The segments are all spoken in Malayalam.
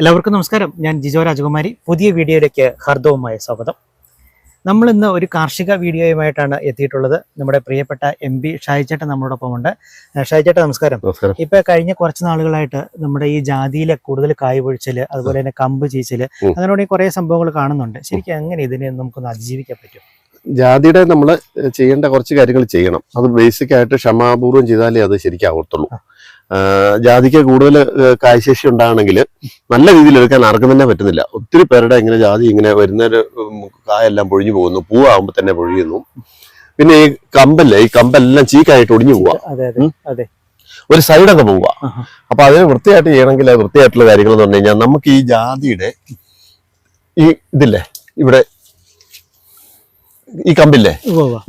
എല്ലാവർക്കും നമസ്കാരം. ഞാൻ ജിജോ രാജകുമാരി. പുതിയ വീഡിയോയിലേക്ക് ഹർദവുമായ സ്വാഗതം. നമ്മൾ ഇന്ന് ഒരു കാർഷിക വീഡിയോയുമായിട്ടാണ് എത്തിയിട്ടുള്ളത്. നമ്മുടെ പ്രിയപ്പെട്ട എം പി ഷായിച്ചേട്ടൻ നമ്മളോടൊപ്പം ഉണ്ട് ഷായിച്ചേട്ടൻ നമസ്കാരം. ഇപ്പൊ കഴിഞ്ഞ കുറച്ച് നാളുകളായിട്ട് നമ്മുടെ ഈ ജാതിയിലെ കൂടുതൽ കായ് പൊഴിച്ചൽ അതുപോലെ തന്നെ കമ്പ് ചീച്ചൽ ഉം. അങ്ങനെ കുറെ സംഭവങ്ങൾ കാണുന്നുണ്ട്. ശരിക്കും എങ്ങനെ ഇതിനെ നമുക്കൊന്ന് അതിജീവിക്കാൻ പറ്റും? ജാതിയുടെ നമ്മൾ ചെയ്യേണ്ട കുറച്ച് കാര്യങ്ങൾ ചെയ്യണം. അത് ബേസിക് ആയിട്ട് ക്ഷമാപൂർവം ചെയ്താലേ അത് ശരിക്കാവത്തുള്ളൂ. ആ, ജാതിക്ക് കൂടുതൽ കായശേഷി ഉണ്ടാകണമെങ്കിൽ നല്ല രീതിയിൽ എടുക്കാൻ ആർക്കും തന്നെ പറ്റുന്നില്ല. ഒത്തിരി പേരുടെ ഇങ്ങനെ ജാതി ഇങ്ങനെ വരുന്ന കായെല്ലാം പൊഴിഞ്ഞു പോകുന്നു. പൂവാകുമ്പോൾ തന്നെ പൊഴിയുന്നു. പിന്നെ ഈ കമ്പല്ലേ ഈ കമ്പെല്ലാം ചീക്കായിട്ട് ഒടിഞ്ഞു പോവാ. ഒരു സൈഡൊക്കെ പോവുക. അപ്പൊ അതിന് വൃത്തിയായിട്ട് ചെയ്യണമെങ്കിൽ വൃത്തിയായിട്ടുള്ള കാര്യങ്ങൾ എന്ന് പറഞ്ഞു കഴിഞ്ഞാൽ നമുക്ക് ഈ ജാതിയുടെ ഈ ഇതില്ലേ ഇവിടെ ഈ കമ്പില്ലേ.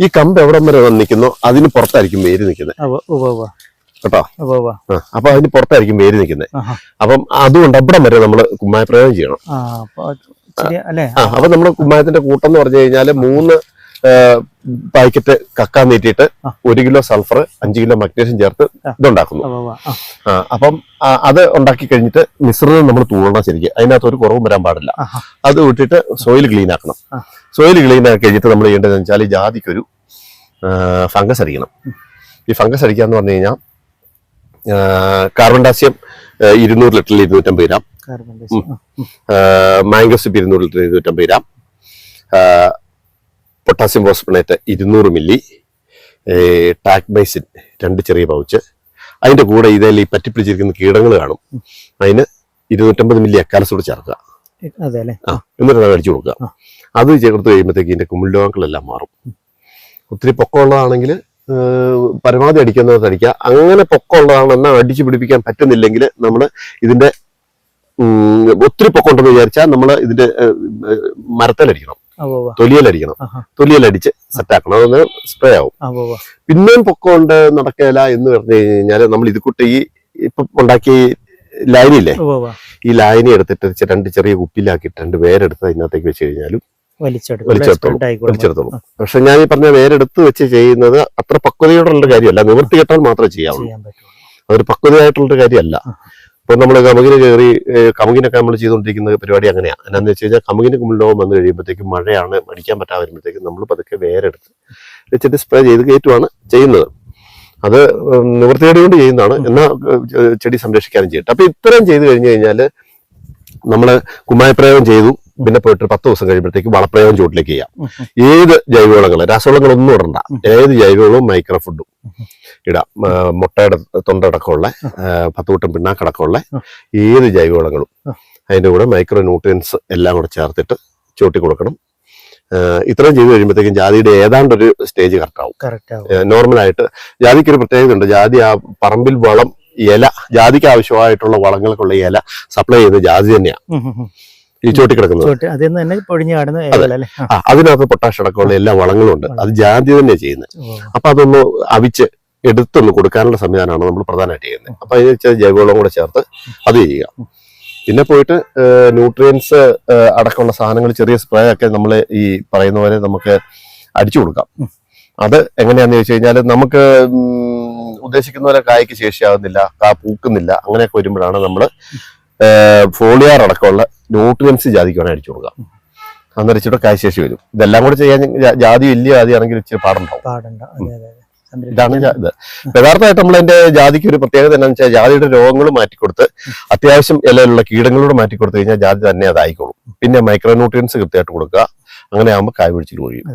ഈ കമ്പ് എവിടം വരെ വന്നിരിക്കുന്നു നിൽക്കുന്നോ? അതിന് പുറത്തായിരിക്കും വേര് നിൽക്കുന്നത്. കേട്ടോ. അപ്പൊ അതിന് പുറത്തായിരിക്കും വേര് നിൽക്കുന്നത് അപ്പം അതുകൊണ്ട് അവിടം വരെ നമ്മൾ കുമ്മായ പ്രയോഗം ചെയ്യണം. ആ അപ്പൊ നമ്മൾ കുമ്മായത്തിന്റെ കൂട്ടം എന്ന് പറഞ്ഞു കഴിഞ്ഞാൽ മൂന്ന് പാക്കറ്റ് കക്ക നീട്ടിയിട്ട്. ഒരു കിലോ സൾഫർ അഞ്ച് കിലോ മഗ്നീഷ്യം ചേർത്ത്. ഇതുണ്ടാക്കുന്നു. അപ്പം അത് ഉണ്ടാക്കി കഴിഞ്ഞിട്ട് മിശ്രിതം നമ്മൾ തൂളണം ശരിക്കും. അതിനകത്ത് ഒരു കുറവും വരാൻ പാടില്ല. അത് വിട്ടിട്ട് സോയിൽ ക്ലീൻ ആക്കണം. സോയിൽ ക്ലീൻ ആക്കി കഴിഞ്ഞിട്ട് നമ്മൾ ചെയ്യേണ്ടതെന്ന് വെച്ചാൽ ജാതിക്കൊരു ഫംഗസ് അടിക്കണം ഈ ഫംഗസ് അടിക്കാന്ന് പറഞ്ഞു കഴിഞ്ഞാൽ കാർബൺ ഡാസ്യം ഇരുന്നൂറ് ലിറ്ററിൽ ഇരുന്നൂറ്റമ്പത് ഗ്രാം. മാംഗോസിപ്പ് ഇരുന്നൂറ് ലിറ്റർ ഇരുന്നൂറ്റമ്പത് ഗ്രാം. പൊട്ടാസ്യം ഫോസ്ഫണേറ്റ് ഇരുന്നൂറ് മില്ലി. ടാക്മൈസിൻ രണ്ട് ചെറിയ പൗച്ച്. അതിന്റെ കൂടെ ഇതിൽ ഈ പറ്റിപ്പിടിച്ചിരിക്കുന്ന കീടങ്ങൾ കാണും. അതിന് ഇരുന്നൂറ്റമ്പത് മില്ലി അക്കാലസോട് ചേർക്കുക. ആ എന്നിട്ട് അത് അടിച്ചു കൊടുക്കുക. അത് ചേർത്ത് കഴിയുമ്പോഴത്തേക്ക് ഇതിന്റെ കുമിൾരോഗങ്ങളെല്ലാം മാറും. ഒത്തിരി പൊക്കമുള്ളതാണെങ്കിൽ പരമാവധി അടിക്കുന്നത് അടിക്കുക അങ്ങനെ പൊക്കമുള്ളതാണെന്ന് അടിച്ചു പിടിപ്പിക്കാൻ പറ്റുന്നില്ലെങ്കിൽ നമ്മൾ ഇതിന്റെ ഒത്തിരി പൊക്കമുണ്ടെന്ന് വിചാരിച്ചാൽ നമ്മൾ ഇതിന്റെ മരത്തിലടിക്കണം. തൊലിയലടിക്കണം. തൊലിയലടിച്ച് സെറ്റാക്കണം അതൊന്ന് സ്പ്രേ ആവും. പിന്നെയും പൊക്കമുണ്ട് നടക്കേല എന്ന് പറഞ്ഞു കഴിഞ്ഞാൽ നമ്മൾ ഇത് കൂട്ടി ഈ ഇപ്പൊ ഉണ്ടാക്കിയ ലായനിയില്ലേ. ഈ ലായനി എടുത്തിട്ട് രണ്ട് ചെറിയ കുപ്പിയിലാക്കിയിട്ട് രണ്ട് വേരെടുത്ത് അതിനകത്തേക്ക് വെച്ച് കഴിഞ്ഞാലും വലിച്ചെടുത്തോളും. പക്ഷെ ഞാൻ ഈ പറഞ്ഞ വേരെടുത്ത് വെച്ച് ചെയ്യുന്നത് അത്ര പക്വതയോടുള്ള കാര്യമല്ല. നിവൃത്തി കെട്ടാൽ മാത്രമേ ചെയ്യാവുള്ളൂ. അതൊരു പക്വതയായിട്ടുള്ള കാര്യമല്ല. ഇപ്പൊ നമ്മൾ കമുകിന് കയറി കമുകിനൊക്കെ നമ്മൾ ചെയ്തുകൊണ്ടിരിക്കുന്ന പരിപാടി അങ്ങനെയാണ് എന്നാന്ന് വെച്ച് കഴിഞ്ഞാൽ കമുകിന് കുമിളോകം വന്നു കഴിയുമ്പോഴത്തേക്കും മഴയാണ് അടിക്കാൻ പറ്റാതെ വരുമ്പോഴത്തേക്കും നമ്മൾ പതുക്കെ വേരെടുത്ത് വെച്ചിട്ട് സ്പ്രേ ചെയ്ത് കയറ്റുമാണ് ചെയ്യുന്നത്. അത് നിവൃത്തിയോടെ കൊണ്ട് ചെയ്യുന്നതാണ്. എന്നാൽ ചെടി സംരക്ഷിക്കാനും ചെയ്യട്ടെ. അപ്പൊ ഇത്രയും ചെയ്തു കഴിഞ്ഞു കഴിഞ്ഞാൽ നമ്മൾ കുമ്മായപ്രയോഗം ചെയ്തു. പിന്നെ പോയിട്ട് പത്ത് ദിവസം കഴിയുമ്പോഴത്തേക്ക് വളപ്രയോഗം ചൂട്ടിലേക്ക് ചെയ്യാം. ഏത് ജൈവവളങ്ങൾ രാസവളങ്ങളൊന്നും ഇടണ്ട ഏത് ജൈവവളവും മൈക്രോ ഫുഡും. ഇടാം മുട്ടയുടെ തൊണ്ടടക്കമുള്ള ആ, പത്ത് കൂട്ടം പിണ്ണാക്കടക്കമുള്ള ഏത് ജൈവവളങ്ങളും അതിന്റെ കൂടെ മൈക്രോ ന്യൂട്രിയൻസ് എല്ലാം കൂടെ ചേർത്തിട്ട് ചൂട്ടി കൊടുക്കണം ഇത്രയും ചെയ്ത് കഴിയുമ്പോഴത്തേക്കും ജാതിയുടെ ഏതാണ്ട് ഒരു സ്റ്റേജ് കറക്റ്റ് ആവും. നോർമലായിട്ട് ജാതിക്ക് ഒരു പ്രത്യേകത ഉണ്ട് ജാതി ആ പറമ്പിൽ വളം ഇല ജാതിക്ക് ആവശ്യമായിട്ടുള്ള വളങ്ങൾക്കുള്ള ഇല സപ്ലൈ ചെയ്യുന്നത് ജാതി തന്നെയാണ്. ഈ ചോട്ടി കിടക്കുന്നത്. അതിൽ തന്നെ പൊഴിഞ്ഞു കാണുന്ന അതിനകത്ത് പൊട്ടാഷ് അടക്കമുള്ള എല്ലാ വളങ്ങളും ഉണ്ട് അത് ജാതി തന്നെ ചെയ്യുന്നത്. അപ്പൊ അതൊന്ന് അവിച്ച് എടുത്തൊന്ന് കൊടുക്കാനുള്ള സംവിധാനമാണ് നമ്മൾ പ്രധാനമായിട്ട് ചെയ്യുന്നത്. അപ്പൊ അതിന് ജൈവവളം കൂടെ ചേർത്ത് അത് ചെയ്യുക. പിന്നെ പോയിട്ട് ന്യൂട്രിയൻസ് അടക്കമുള്ള സാധനങ്ങൾ ചെറിയ സ്പ്രേ ഒക്കെ നമ്മൾ ഈ പറയുന്ന പോലെ നമുക്ക് അടിച്ചു കൊടുക്കാം. അത് എങ്ങനെയാന്ന് ചോദിച്ചു കഴിഞ്ഞാൽ നമുക്ക് ഉദ്ദേശിക്കുന്ന പോലെ കായ്ക്ക് ശേഷിയാവുന്നില്ല കാ പൂക്കുന്നില്ല അങ്ങനെയൊക്കെ വരുമ്പോഴാണ് നമ്മൾ ഫോളിയാർ അടക്കമുള്ള ന്യൂട്രിയൻസ് ജാതിക്ക് വേണം അടിച്ചു കൊടുക്കാം. അന്നേരം ഇച്ചിരി കായ്ശേഷി വരും. ഇതെല്ലാം കൂടെ ചെയ്യാൻ ജാതി വലിയ ജാതി ആണെങ്കിൽ ഇച്ചിരി പാടുണ്ടാവും. ഇതാണ് ഇത്. യഥാർത്ഥമായിട്ട് നമ്മൾ അതിന്റെ ജാതിക്ക് ഒരു പ്രത്യേകത എന്താണെന്ന് വെച്ചാൽ ജാതിയുടെ രോഗങ്ങൾ മാറ്റിക്കൊടുത്ത് അത്യാവശ്യം ഇലയിലുള്ള കീടങ്ങളോട് മാറ്റിക്കൊടുത്തു കഴിഞ്ഞാൽ ജാതി തന്നെ അതായിക്കോളും. പിന്നെ മൈക്രോ ന്യൂട്രിയൻസ് കൃത്യമായിട്ട് കൊടുക്കുക. അങ്ങനെ ആകുമ്പോൾ കായ് പിടിച്ചിട്ട് ഒഴിയും.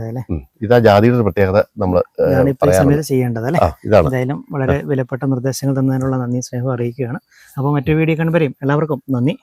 ഇതാ ജാതിയുടെ ഒരു പ്രത്യേകത നമ്മൾ ചെയ്യേണ്ടത് അല്ലേ ഇതാണ്. എന്തായാലും വളരെ വിലപ്പെട്ട നിർദ്ദേശങ്ങൾ തന്നതിനുള്ള നന്ദി സ്നേഹം അറിയിക്കുകയാണ്. അപ്പോൾ മറ്റൊരു വീഡിയോ കണ്ടുവരെയും എല്ലാവർക്കും നന്ദി.